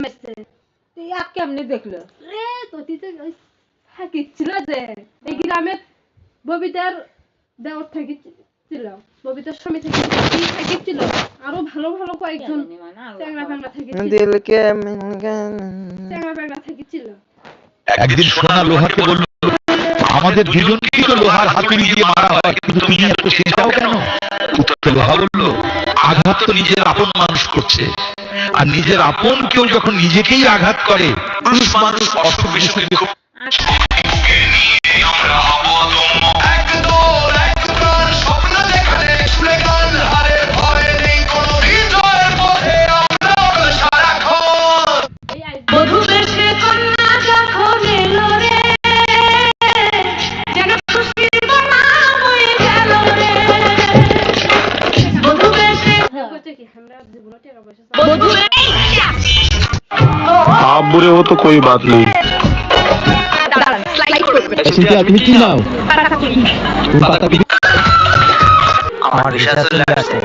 এসছে। তুই এক কেমনি দেখল? রে থাকিছিল যে এই গ্রামের ববিতার দেওয়ার থাকিছিল ববিতার স্বামী থেকে থাকিছিল আরও ভালো ভালো কয়েকজন থাকিছিল ফ্যাংরা থাকিছিল একদিন সোনা লোহাকে বলল আমাদের দুজনকেই তো লোহার হাতুড়ি দিয়ে মারা হয় কিন্তু তুমি এত চিন্তাও কেন? উত্তরে লোহা বলল আঘাত তো নিজের আপন মানুষ করছে। আর নিজের আপন কেউ যখন নিজেকেই আঘাত করে মানুষ মানুষ অসুখ বিসুখে খুব आप बुरे हो तो कोई बात नहीं তুমি কি নাও তুমি পাতা বিক্রি আমার ভিসা চলে আসছে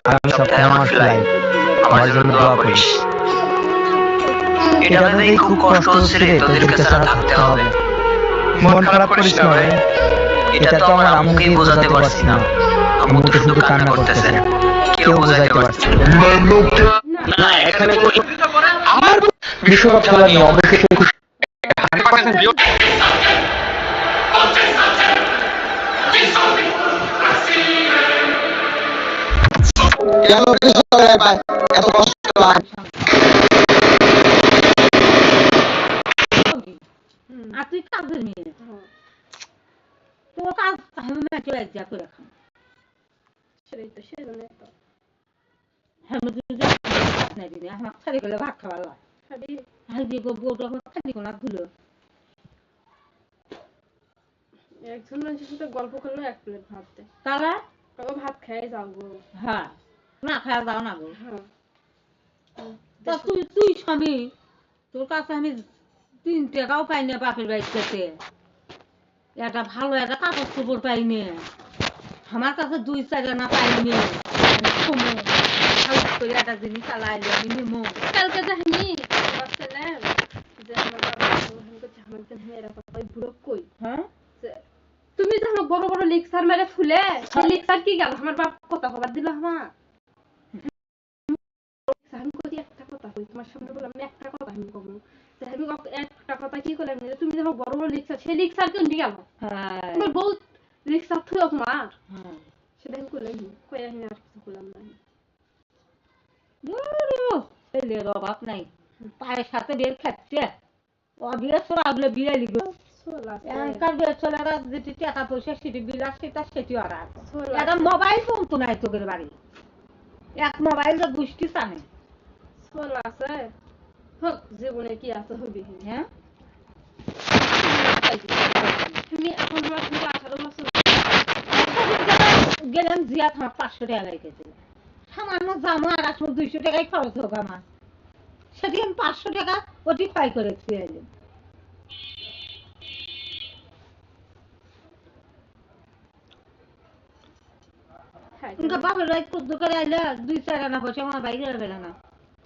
আগামী সপ্তাহে আমার ফ্লাইট আমার জন্য দোয়া করিস এটা ভেবেই খুব কষ্ট হচ্ছে রে তোদেরকে ছাড়া থাকতে হবে মন খারাপ করিস না ভাই এটা তো আমার আম্মুকেই বোঝাতে পারছি না আম্মু তো শুধু কান্না করতেছে কেউ বোঝাইতে পারছে না। না এখানে আমার বিশ্বকাপ খেলা নিয়ে অবশ্যই খুশি। কেন কিছু করে ভাই? এত কষ্ট আর তুই কাজের মেয়ে। হ্যাঁ, করে সেটাই তো সেজন্য তো হ্যাঁ দিনে খালি ভাত দিয়ে গো বউটা আমার খালি কোনা ধুলো একজন মানুষের সাথে গল্প করল এক প্লেট ভাত দেয় তারা? তবে ভাত খেয়ে যাও গো। হ্যাঁ। না খাওয়া দাও না গো। হ্যাঁ। তা তুই তুই স্বামী তোর কাছে আমি তিন টাকাও পাই না বাপের বাড়ি থেকে। একটা ভালো একটা কাপড় চোপড় পাই না। আমার কাছে দুই চার আনা পাইনি ভালো করে একটা জিনিস চালাইলে আমি নেমো কালকে জানি বলছিলেন যে আমার বাবা হ্যাঁ তুমি যে আমার বড় বড় লেকচার মেরে ফুলে সেই কি গেল আমার বাপ কথা খবর দিল আমার একটা কথা কথা কথা তুমি যখন বড় বড় লেকচার সেই লেকচার তোমার বউ লেকচার থুয়ে তোমার সেটা আমি করলাম কই আমি আর কিছু ছেলের অভাব নাই। পায়ের সাথে বের খাচ্ছে। অবিয়ে চড়াগুলো বিড়ালি গো এখনকার বের চলারা যেটি টাকা পয়সা সেটি বিলাস সেটা সেটি চলা একটা মোবাইল ফোন তো নাই তোদের বাড়ি। এক মোবাইল তো গুষ্টি চানে আছে হোক জীবনে কি আছে হবি? হ্যাঁ? তুমি এখন তোমার আঠারো বছর। গেলাম জিয়া তোমার পাঁচশো টাকা লেগেছে। সামান্য জামা আর আসলে দুইশো টাকাই খরচ হোক আমার। সেটি আমি পাঁচশো টাকা ওটি ক্ষয় করে খেয়ে এলাম হ্যাঁ পয়সা আমার বাইরে না।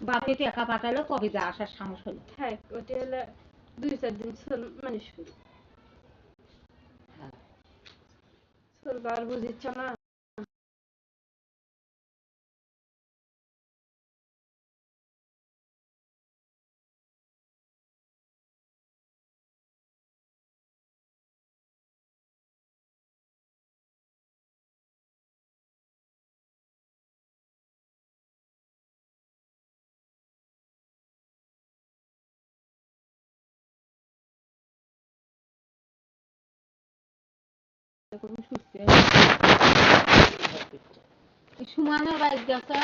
বাপে টাকা পাঠালে কবে যা আসার সাহস হলো। হ্যাঁ ওটা হলে দুই চার দিন মানুষ করি চলবা আর বুঝিচ্ছ সুস্থ সুমানের বাইক গেছে